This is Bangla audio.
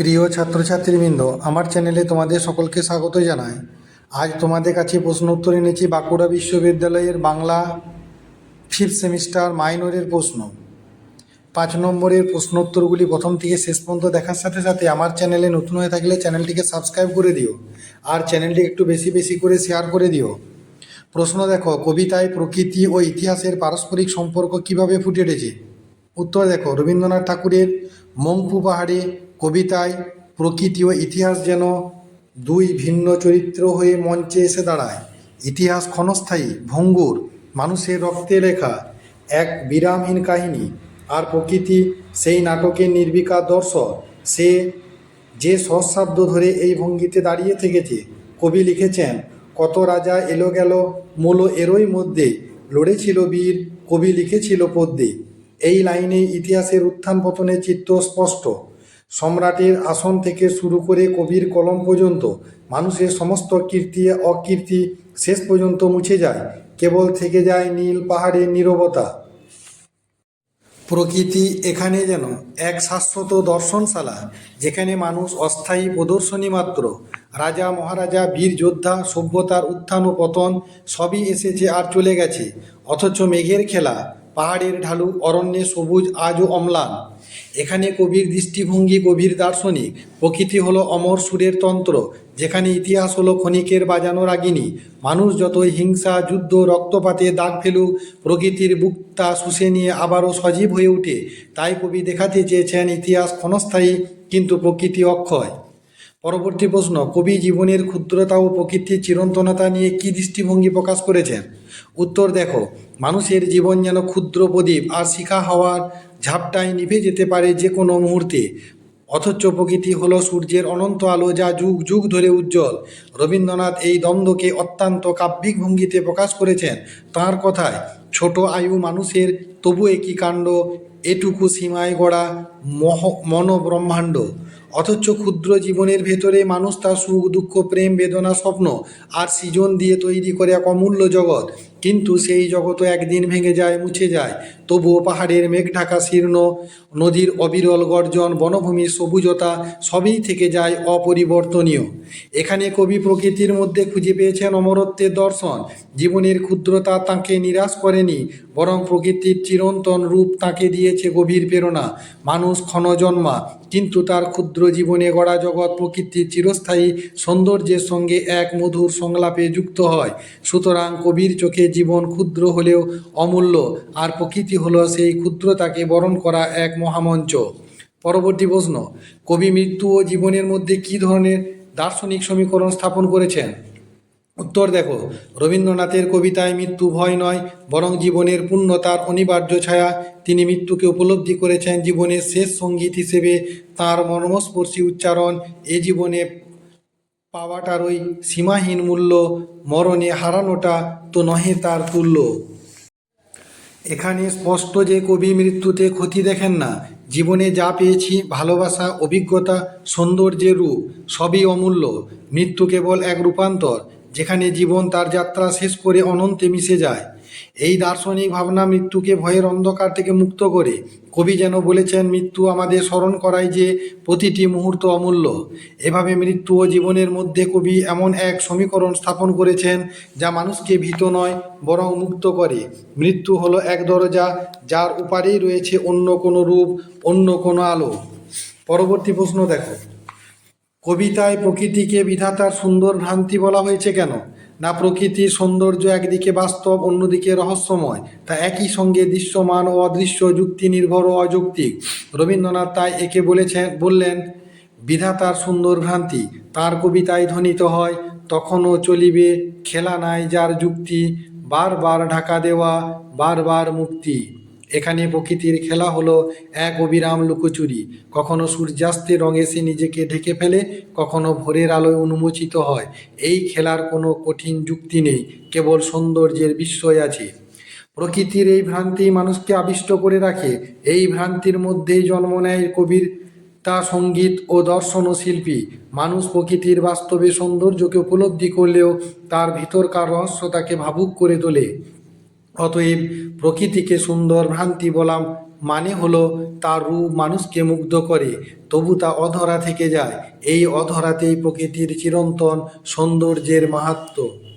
প্রিয় ছাত্রছাত্রীবৃন্দ, আমার চ্যানেলে তোমাদের সকলকে স্বাগত জানাই। আজ তোমাদের কাছে প্রশ্ন উত্তর এনেছি বাঁকুড়া বিশ্ববিদ্যালয়ের বাংলা ফিফথ সেমিস্টার মাইনরের প্রশ্ন। পাঁচ নম্বরের প্রশ্ন উত্তরগুলি প্রথম থেকে শেষ পর্যন্ত দেখার সাথে সাথে আমার চ্যানেলে নতুন হয়ে থাকলে চ্যানেলটিকে সাবস্ক্রাইব করে দিও আর চ্যানেলটি একটু বেশি বেশি করে শেয়ার করে দিও। প্রশ্ন দেখো, কবিতায় প্রকৃতি ও ইতিহাসের পারস্পরিক সম্পর্ক কীভাবে ফুটে উঠেছে? উত্তর দেখো, রবীন্দ্রনাথ ঠাকুরের মংপু পাহাড়ে কবিতায় প্রকৃতি ও ইতিহাস যেন দুই ভিন্ন চরিত্র হয়ে মঞ্চে এসে দাঁড়ায়। ইতিহাস ক্ষণস্থায়ী, ভঙ্গুর, মানুষের রক্তে লেখা এক বিরামহীন কাহিনী। আর প্রকৃতি সেই নাটকের নির্বিকার দর্শক, সে যে সহস্রাব্দ ধরে এই ভঙ্গিতে দাঁড়িয়ে থেকেছে। কবি লিখেছেন, কত রাজা এলো গেল, মূল এরই মধ্যে। লড়েছিল বীর, কবি লিখেছিল পদ্যে। এই লাইনে ইতিহাসের উত্থান পতনের চিত্র স্পষ্ট। সম্রাটের আসন থেকে শুরু করে কবির কলম পর্যন্ত মানুষের সমস্ত কীর্তি, অকীর্তি শেষ পর্যন্ত মুছে যায়। কেবল থেকে যায় নীল পাহাড়ের নীরবতা। প্রকৃতি এখানে যেন এক শাশ্বত দর্শনশালা, যেখানে মানুষ অস্থায়ী প্রদর্শনী মাত্র। রাজা, মহারাজা, বীর, যোদ্ধা, সভ্যতার উত্থান ও পতন সবই এসেছে আর চলে গেছে। অথচ মেঘের খেলা পাহাড়ের ঢালু, অরণ্যে সবুজ, আজও অম্লান। এখানে কবির দৃষ্টিভঙ্গি গভীর দার্শনিক। প্রকৃতি হলো অমর সুরের তন্ত্র, যেখানে ইতিহাস হলো ক্ষণিকের বাজানো রাগিনী মানুষ যতই হিংসা, যুদ্ধ, রক্তপাতে দাগ ফেলুক, প্রকৃতির বুকটা শুষে নিয়ে আবারও সজীব হয়ে ওঠে তাই কবি দেখাতে চেয়েছেন ইতিহাস ক্ষণস্থায়ী, কিন্তু প্রকৃতি অক্ষয়। পরবর্তী প্রশ্ন, কবি জীবনের ক্ষুদ্রতা ও প্রকৃতির চিরন্তনতা নিয়ে কি দৃষ্টিভঙ্গি প্রকাশ করেছেন? উত্তর দেখো, মানুষের জীবন যেন ক্ষুদ্র প্রদীপ আর শিখা হওয়ার ঝাপটায় নিভে যেতে পারে যে কোনো মুহূর্তে। অথচ প্রকৃতি হলো সূর্যের অনন্ত আলো যা যুগ যুগ ধরে উজ্জ্বল। রবীন্দ্রনাথ এই দ্বন্দ্বকে অত্যন্ত কাব্যিক ভঙ্গিতে প্রকাশ করেছেন। তাঁর কথায়, ছোট আয়ু মানুষের তবু একই কাণ্ড, এটুকু সীমায় গড়া মহ মনোব্রহ্মাণ্ড। অথচ ক্ষুদ্র জীবনের ভেতরে মানুষ তার সুখ, দুঃখ, প্রেম, বেদনা, স্বপ্ন আর সৃজন দিয়ে তৈরি করে এক অমূল্য জগৎ। কিন্তু সেই জগৎও একদিন ভেঙে যায়, মুছে যায়। তবুও পাহাড়ের মেঘ ঢাকা শীর্ণ, নদীর অবিরল গর্জন, বনভূমির সবুজতা সবই থেকে যায় অপরিবর্তনীয়। এখানে কবি প্রকৃতির মধ্যে খুঁজে পেয়েছেন অমরত্বের দর্শন। জীবনের ক্ষুদ্রতা তাঁকে নিরাশ করেনি, বরং প্রকৃতির চিরন্তন রূপ তাঁকে দিয়েছে গভীর প্রেরণা। মানুষ ক্ষণজন্মা কিন্তু তার ক্ষুদ্র জীবনে গড়া জগৎ প্রকৃতির চিরস্থায়ী সৌন্দর্যের সঙ্গে এক মধুর সংলাপে যুক্ত হয়। সুতরাং কবির চোখে জীবন ক্ষুদ্র হলেও অমূল্য, আর প্রকৃতি হলো সেই ক্ষুদ্রতাকে বরণ করা এক মহামঞ্চ। পরবর্তী প্রশ্ন, কবি মৃত্যু ও জীবনের মধ্যে কী ধরনের দার্শনিক সমীকরণ স্থাপন করেছেন? উত্তর দেখো, রবীন্দ্রনাথের কবিতায় মৃত্যু ভয় নয়, বরং জীবনের পূর্ণতার অনিবার্য ছায়া। তিনি মৃত্যুকে উপলব্ধি করেছেন জীবনের শেষ সংগীত হিসেবে। তাঁর মর্মস্পর্শী উচ্চারণ, এ জীবনে পাওয়াটারই সীমাহীন মূল্য, মরণে হারানোটা তো নহে তার তুল্য। এখানে স্পষ্ট যে কবি মৃত্যুতে ক্ষতি দেখেন না, জীবনে যা পেয়েছি, ভালোবাসা, অভিজ্ঞতা, সৌন্দর্যের রূপ, সবই অমূল্য। মৃত্যু কেবল এক রূপান্তর যেখানে জীবন তার যাত্রা শেষ করে অনন্তে মিশে যায়। এই দার্শনিক ভাবনা মৃত্যুকে ভয়ের অন্ধকার থেকে মুক্ত করে। কবি যেন বলেছেন, মৃত্যু আমাদের স্মরণ করায় যে প্রতিটি মুহূর্ত অমূল্য। এভাবে মৃত্যু ও জীবনের মধ্যে কবি এমন এক সমীকরণ স্থাপন করেছেন যা মানুষকে ভীত নয়, বরং মুক্ত করে। মৃত্যু হলো এক দরজা যার উপারেই রয়েছে অন্য কোনো রূপ, অন্য কোনো আলো। পরবর্তী প্রশ্ন দেখো। কবিতায় প্রকৃতিকে বিধাতার সুন্দর ভ্রান্তি বলা হয়েছে কেন? না প্রকৃতির সৌন্দর্য একদিকে বাস্তব, অন্যদিকে রহস্যময়। তা একই সঙ্গে দৃশ্যমান ও অদৃশ্য যুক্তি নির্ভর ও অযৌক্তিক। রবীন্দ্রনাথ তাই একে বলেছেন, বললেন, বিধাতার সুন্দর ভ্রান্তি, তার কবিতায় ধ্বনিত হয়, তখনও চলিবে, খেলা নাই যার যুক্তি, বারবার ঢাকা দেওয়া, বারবার মুক্তি। এখানে প্রকৃতির খেলা হলো এক অবিরাম লুকোচুরি। কখনো সূর্যাস্তের রঙে সে নিজেকে ঢেকে ফেলে, কখনো ভোরের আলোয় উন্মোচিত হয়। এই খেলার কোনো কঠিন যুক্তি নেই, কেবল সৌন্দর্যের বিস্ময় আছে। প্রকৃতির এই ভ্রান্তি মানুষকে আবিষ্ট করে রাখে। এই ভ্রান্তির মধ্যেই জন্ম নেয় কবির তা সংগীত ও দর্শন ও শিল্পী। মানুষ প্রকৃতির বাস্তবে সৌন্দর্যকে উপলব্ধি করলেও তার ভিতরকার রহস্য তাকে ভাবুক করে তোলে। অতএব প্রকৃতিকে সুন্দর ভ্রান্তি বলাম মানে হলো তার রূপ মানুষকে মুগ্ধ করে, তবু তা অধরা থেকে যায়। এই অধরাতেই প্রকৃতির চিরন্তন সৌন্দর্যের মাহাত্ম্য